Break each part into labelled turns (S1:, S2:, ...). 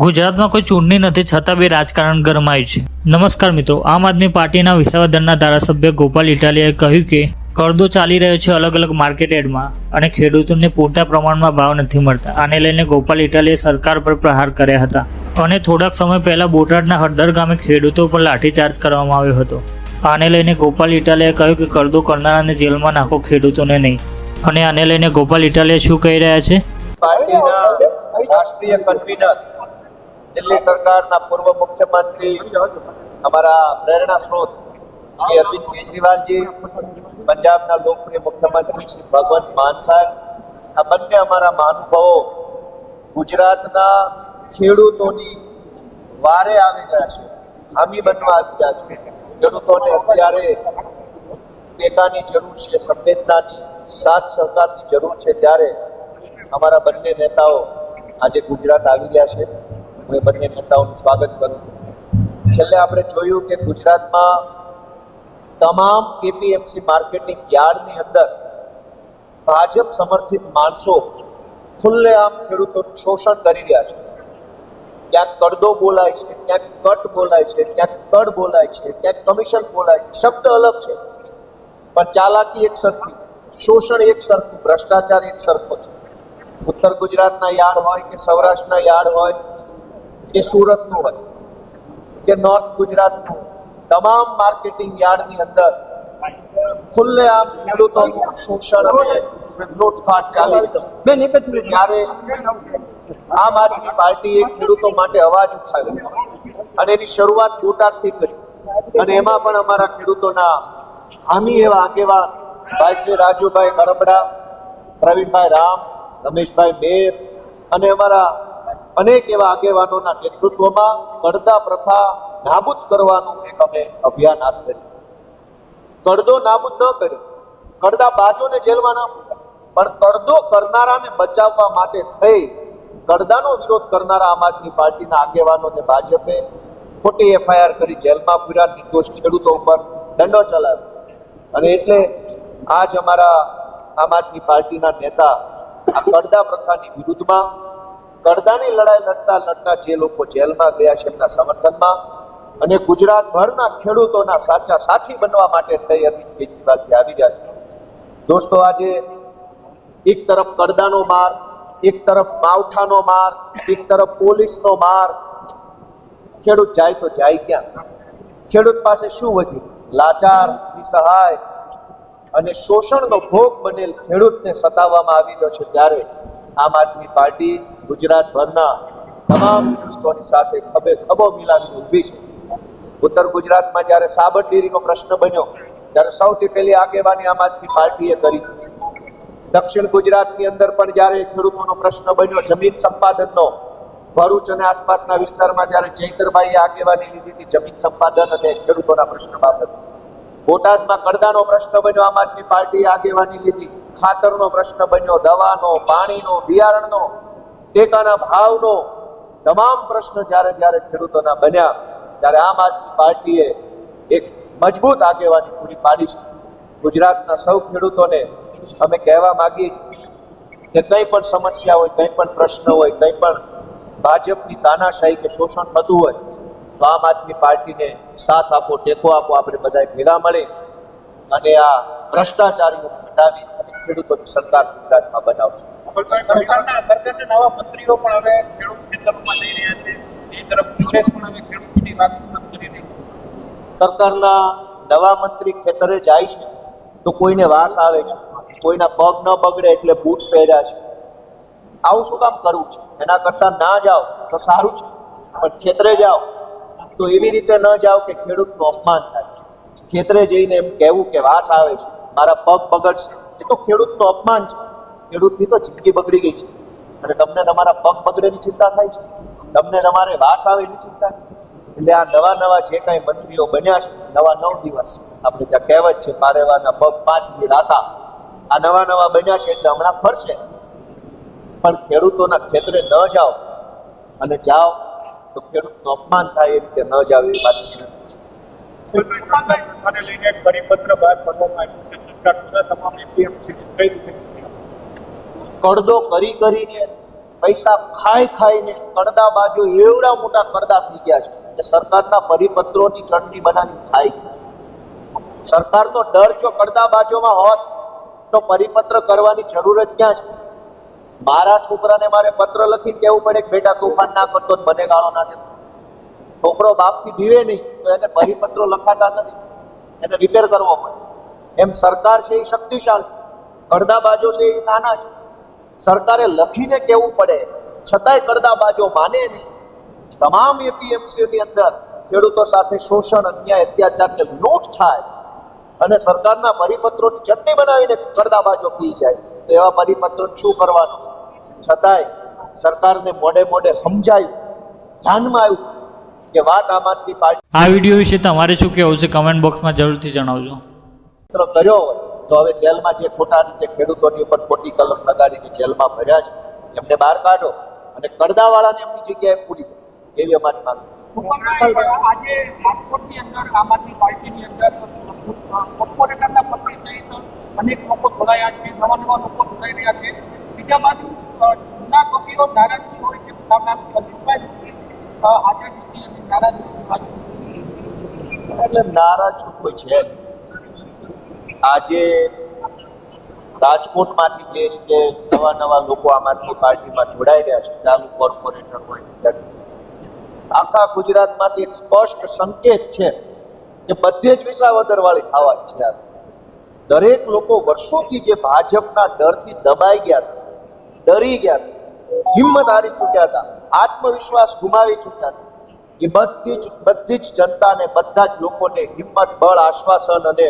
S1: ગુજરાતમાં કોઈ ચૂંટણી નથી, છતાં બે રાજકારણ ગરમાયું છે. નમસ્કાર મિત્રો, આમ આદમી પાર્ટીના વિસાવદરના ધારાસભ્ય ગોપાલ ઇટાલિયાએ કહ્યું કે, કરદો ચાલી રહ્યો છે અલગ અલગ માર્કેટ યાર્ડમાં અને ખેડૂતોને પૂરતા પ્રમાણમાં ભાવ નથી મળતા. આને લઈને ગોપાલ ઇટાલિયાએ સરકાર પર પ્રહાર કર્યા હતા અને થોડાક સમય પહેલા બોટાદના હળદર ગામે ખેડૂતો પર લાઠીચાર્જ કરવામાં આવ્યો હતો. આને લઈને ગોપાલ ઇટાલિયાએ કહ્યું કે, કરદો કરનારાને જેલમાં નાખો, ખેડૂતોને નહીં. અને આને લઈને ગોપાલ ઇટાલિયા શું કહી રહ્યા છે?
S2: પાર્ટીના રાષ્ટ્રીય કન્વીનર દિલ્હી સરકારના પૂર્વ મુખ્યમંત્રી, અમારા પ્રેરણા સ્ત્રોત શ્રી અરવિંદ કેજરીવાલજી, પંજાબના લોકપ્રિય મુખ્યમંત્રી શ્રી ભગવંત માન સાહેબ, આ બંને અમારા મહાનુભાવો ગુજરાતના ખેડૂતોની વારે આવી ગયા છે હામી બનવા આવી ગયા છે. ખેડૂતોને અત્યારે ટેકાની જરૂર છે, સંવેદનાની સાથ સહકારની જરૂર છે, ત્યારે અમારા બંને નેતાઓ આજે ગુજરાત આવી ગયા છે. હું એ બંને નેતાઓનું સ્વાગત કરું છું. છેલ્લે આપણે જોયું કે ગુજરાતમાં તમામ કેપીએમસી માર્કેટિંગ યાર્ડની અંદર ભાજપ સમર્થિત માણસો ખુલ્લેઆમ ખેડૂતોનું શોષણ કરી રહ્યા છે. ક્યાંક કડદો બોલાય છે, ક્યાંક કટ બોલાય છે, ક્યાંક કડ બોલાય છે, ક્યાંક કમિશન બોલાય છે. શબ્દ અલગ છે. પણ ચાલાકી એક સરખી, શોષણ એક સરખું, ભ્રષ્ટાચાર એક સરખો છે. ઉત્તર ગુજરાતના યાર્ડ હોય કે સૌરાષ્ટ્રના યાર્ડ હોય કે સુરતનું હોય, કે નોર્થ ગુજરાતનું તમામ માર્કેટિંગ યાર્ડની અંદર ખુલ્લેઆમ ખેડૂતોનું શોષણ લૂંટફાટ ચાલી બેન, એક જ મિનિટ. ત્યારે આમ આદમી પાર્ટીએ ખેડૂતો માટે અવાજ ઉઠાવ્યો અને એની શરૂઆત બોટાદથી કરી. અને એમાં પણ અમારા ખેડૂતોના હામી એવા આગેવાન ભાઈ શ્રી રાજુભાઈ કરબડા પ્રવીણભાઈ રામ, રમેશભાઈ મેર અને અમારા અનેક એવા આગેવાનોના નેતૃત્વમાં કડદા પ્રથા નાબૂદ કરવાનું એક અમે અભિયાન હાથ ધર્યું. કડદો નાબૂદ ન કર્યો. કડદા બાજુને જેલમાં ના પણ કડદો કરનારાને બચાવવા માટે થઈ કડદાનો વિરોધ કરનારા આમ આદમી પાર્ટીના આગેવાનોને ભાજપે ખોટી એફઆઈઆર કરી જેલમાં પૂર્યા નિર્દોષ ખેડૂતો ઉપર દંડો ચલાવ્યો. અને એટલે આજ અમારા આમ આદમી પાર્ટીના નેતા આ કડદા પ્રથાની વિરુદ્ધમાં કડદાની લડાઈ લડતા લડતા જે લોકો જેલમાં ગયા છે એમના સમર્થનમાં અને ગુજરાતભરના ખેડૂતોના સાચા સાથી બનવા માટે થઈ અરવિંદ કેજરીવાલજી આવી રહ્યા છે દોસ્તો, આજે એક તરફ કડદાનો માર, એક તરફ માવઠાનો માર, એક તરફ પોલીસનો માર. ખેડૂત જાય તો જાય ક્યાં? ખેડૂત પાસે શું વધ્યું? લાચાર, નિસહાય અને શોષણનો ભોગ બનેલ ખેડૂતને સતાવવામાં આવી રહ્યો છે ત્યારે આમ આદમી પાર્ટી ગુજરાતભરના તમામ પીડિતોની સાથે ખભે ખભો મિલાવીને ઊભી છે. ઉત્તર ગુજરાતમાં જ્યારે સાબર ડેરીનો પ્રશ્ન બન્યો, ત્યારે સૌથી પહેલી આગેવાની આમ આદમી પાર્ટીએ કરી. દક્ષિણ ગુજરાતની અંદર પણ જ્યારે ખેડૂતોનો પ્રશ્ન બન્યો, જમીન સંપાદનનો, ભરૂચ અને આસપાસના વિસ્તારમાં જ્યારે ચૈતરભાઈએ આગેવાની લીધી હતી જમીન સંપાદન અને ખેડૂતોના પ્રશ્ન બાબતે. બોટાદમાં કડદાનો પ્રશ્ન બન્યો, આમ આદમી પાર્ટીએ આગેવાની લીધી. ખાતરનો પ્રશ્ન બન્યો, દવાનો, પાણીનો, બિયારણનો, ટેકાના ભાવનો, તમામ પ્રશ્ન જ્યારે જ્યારે ખેડૂતોના બન્યા, ત્યારે આમ આદમી પાર્ટીએ એક મજબૂત આગેવાની પૂરી પાડી છે. ગુજરાતના સૌ ખેડૂતોને અમે કહેવા માગીએ છીએ કે કંઈ પણ સમસ્યા હોય, કંઈ પણ પ્રશ્ન હોય, કંઈ પણ ભાજપની તાનાશાહી કે શોષણ થતું હોય, તો આમ આદમી પાર્ટીને સાથ આપો, ટેકો આપો, આપણે બધા ભેગા મળી અને આ ભ્રષ્ટાચારીઓ હટાવી ખેડૂતોની સરકાર ગુજરાતમાં બનાવશે.
S3: સરકારના સરકારના નવા મંત્રીઓ પણ હવે ખેડૂત ખેતરોમાં લઈ રહ્યા છે. એ તરફ કોંગ્રેસ પણ હવે ખેડૂતોની વાત સતત કરી રહી છે.
S2: સરકારના નવા મંત્રી ખેતરે જાય છે તો કોઈને વાસ આવે છે કોઈના પગ ન બગડે એટલે બૂટ પહેર્યા છે. આવું શું કામ કરવું છે? એના કરતાં ના જાઓ તો સારું છે પણ ખેતરે જાઓ તો એવી રીતે ન જાઓ કે ખેડૂતનું અપમાન થાય. ખેતરે જઈને એમ કહેવું કે વાસ આવે છે મારા પગ બગડશે. એ તો ખેડૂતનું અપમાન છે. ખેડૂતની તો જિંદગી બગડી ગઈ છે. અને તમને તમારા પગ બગડેની ચિંતા થાય છે. તમને તમારે વાસ આવે એની ચિંતા એટલે આ નવા નવા જે કાંઈ મંત્રીઓ બન્યા છે, નવા નવ દિવસ, આપણે ત્યાં કહેવત છે પારેવાના પગ પાંચ દી રાતા. આ નવા નવા બન્યા છે એટલે હમણાં ફરશે. પણ ખેડૂતોના ખેતરે ન જાઓ. અને જાઓ તો ખેડૂતનું અપમાન થાય એ રીતે ન જાવ એવી વાત કડદો કરી કરીને પૈસા ખાઈ ખાઈને કડદા બાજુ એવડા મોટા કડદા થઈ ગયા છે. કે સરકારના પરિપત્રોની ચટણી બનાવી ખાઈ સરકારનો ડર જો કડદા બાજુમાં હોત, તો પરિપત્ર કરવાની જરૂર જ ક્યાં છે? મારા છોકરાને મારે પત્ર લખીને કહેવું પડે કે બેટા તોફાન ના કરતો બને ગાળો ના દેતો. છોકરો બાપથી બીવે નહીં, તો એને પરિપત્રો લખાતા નથી. એને રિપેર કરવો પડે. એમ સરકાર છે એ શક્તિશાળી. કડદા બાજો છે એ નાના છે. સરકારે લખીને કહેવું પડે? છતાંય કડદા બાજો માને નહીં. તમામ એપીએમસીની અંદર ખેડૂતો સાથે શોષણ, અન્યાય, અત્યાચારને લૂંટ થાય. અને સરકારના પરિપત્રોની ચટણી બનાવીને કડદા બાજો પી જાય. તો એવા પરિપત્રો શું કરવાનું? છતાંય સરકારને મોડે મોડે સમજાયું. ધ્યાનમાં આવ્યું. કે વાત આમ આદમી પાર્ટી
S1: આ વીડિયો વિશે તમારે શું કહેવું છે? કમેન્ટ બોક્સમાં જરૂરથી જણાવજો.
S2: મિત્રો કર્યો હોય તો હવે જેલમાં જે ખોટા રીતે ખેડૂતોની ઉપર ખોટી કલમ લગાડીને જેલમાં ભર્યા છે એમને બહાર કાઢો અને કરદાવાળાને એમની જગ્યાએ પૂરી દો. એવી અમારી માંગ છે.
S3: આજે રાજકોટની અંદર આમ આદમી પાર્ટીની અંદર કોર્પોરેટરના પત્ની સહિત અનેક લોકો જોડાયા છે નવા નવા લોકો જોડાઈ રહ્યા છે. બીજા બાજુ જૂના કવિઓ નારાજગી હોય છે સામના અજીતભાઈ. અ, હાજર નથી અને નારાજગી વાત
S2: એટલે નારાજ કોઈ છે આજે રાજકોટમાંથી જે રીતે નવા નવા લોકો આમ આદમી પાર્ટીમાં જોડાઈ રહ્યા છે, ચાલુ કોર્પોરેટર હોય આખા ગુજરાતમાંથી એક સ્પષ્ટ સંકેત છે કે બધે જ વિસાવદર વાળી થવાની છે દરેક લોકો વર્ષોથી જે ભાજપના ડરથી દબાઈ ગયા હતા, ડરી ગયા હતા, હિંમત હારી ચૂક્યા હતા, આત્મવિશ્વાસ ગુમાવી ચૂક્યા હતા એ બધી જ બધી જ જનતાને, બધા જ લોકોને હિંમત, બળ, આશ્વાસન અને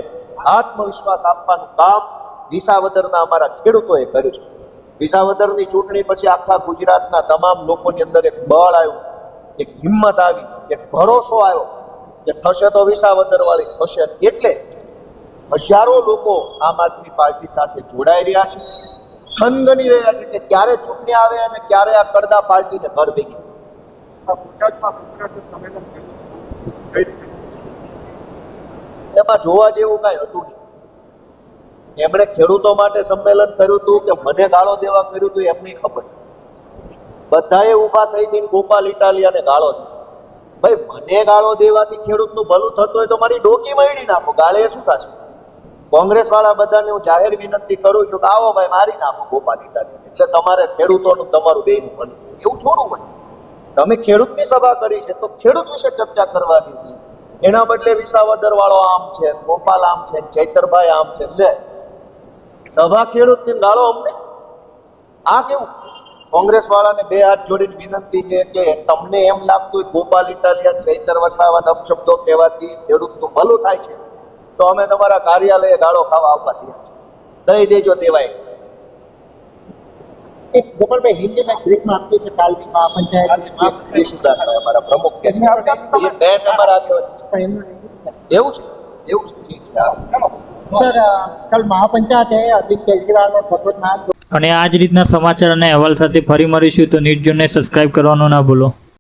S2: આત્મવિશ્વાસ આપવાનું કામ વિસાવદરના અમારા ખેડૂતોએ કર્યું છે. વિસાવદરની ચૂંટણી પછી આખા ગુજરાતના તમામ લોકોની અંદર એક બળ આવ્યું, એક હિંમત આવી, એક ભરોસો આવ્યો કે થશે તો વિસાવદર વાળી થશે એટલે હજારો લોકો આમ આદમી પાર્ટી સાથે જોડાઈ રહ્યા છે થનગની રહ્યા છે કે ક્યારે ચૂંટણી આવે અને ક્યારે આ કરદા પાર્ટીને ઘર ભેગી થાય.
S3: ગુજરાતમાં કોંગ્રેસે સંમેલન કર્યું
S2: એમાં જોવા જેવું કાંઈ હતું નહીં. એમણે ખેડૂતો માટે સંમેલન કર્યું હતું કે મને ગાળો દેવા કર્યું હતું એમની ખબર. બધાએ ઊભા થઈ થઈને ગોપાલ ઇટાલિયાને ગાળો ભાઈ, મને ગાળો દેવાથી ખેડૂતનું ભલું થતું હોય તો મારી ડોકી મળી નાખો. ગાળે શું થશે? કોંગ્રેસ વાળા બધાને હું જાહેર વિનંતી કરું છું કે આવો ભાઈ, મારી નાખો ગોપાલ ઇટાલિયા એટલે તમારે ખેડૂતોનું તમારું બેનું ભલું. એવું થોડું હોય. તમે ખેડૂતની સભા કરી છે, તો ખેડૂત વિશે ચર્ચા કરવાની હતી. એના બદલે વિસાવદર વાળો આમ છે, ગોપાલ આમ છે, ચૈતરભાઈ આમ છે, લે. સભા ખેડૂતની ગાળો અમને? આ કેવું? કોંગ્રેસ વાળાને બે હાથ જોડીને વિનંતી છે કે તમને એમ લાગતું હોય ગોપાલ ઇટાલિયા ચૈતર, વસાવા અપશબ્દો કહેવાથી ખેડૂતનું ભલું થાય છે, તો અમે તમારા કાર્યાલયે ગાળો ખાવા આવવા દઈએ દઈ દેજો દેવાય.
S4: એક ગોપાલભાઈ હિન્દીમાં એક બ્રેકમાં આપીએ કે કાલની
S2: પંચાયત એ અમારા પ્રમુખ કે છે. બે નંબર આવ્યો એવું છે? એવું છે?
S4: સર કાલ મહાપંચાયત હે અરવિંદ કેજરીવાલ और ભગવત નાથ
S1: અને આ જ રીતના સમાચાર અને અહેવાલ સાથે ફરી મળીશું તો ન્યૂઝ જોને સબસ્ક્રાઇબ કરવાનું ના ભૂલો.